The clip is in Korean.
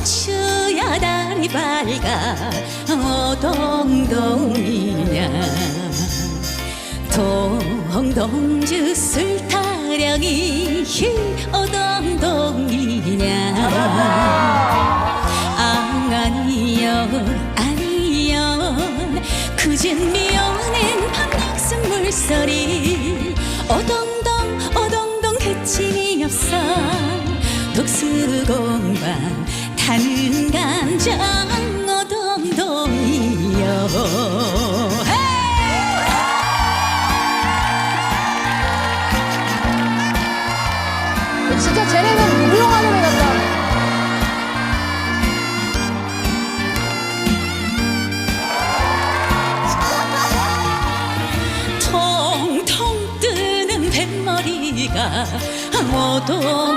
멈추야 달이 밝아 오동동이냐. 동동 주 술 타령이 오동동이냐. 아니요 아니요 그진 미워낸 밤약속 물소리. 오동동 오동동 그침이 없어 독수공방 타는 감정 오동동이요 진짜 쟤네는 무용하는 애 같다. 통통 뜨는 뱃머리가 오동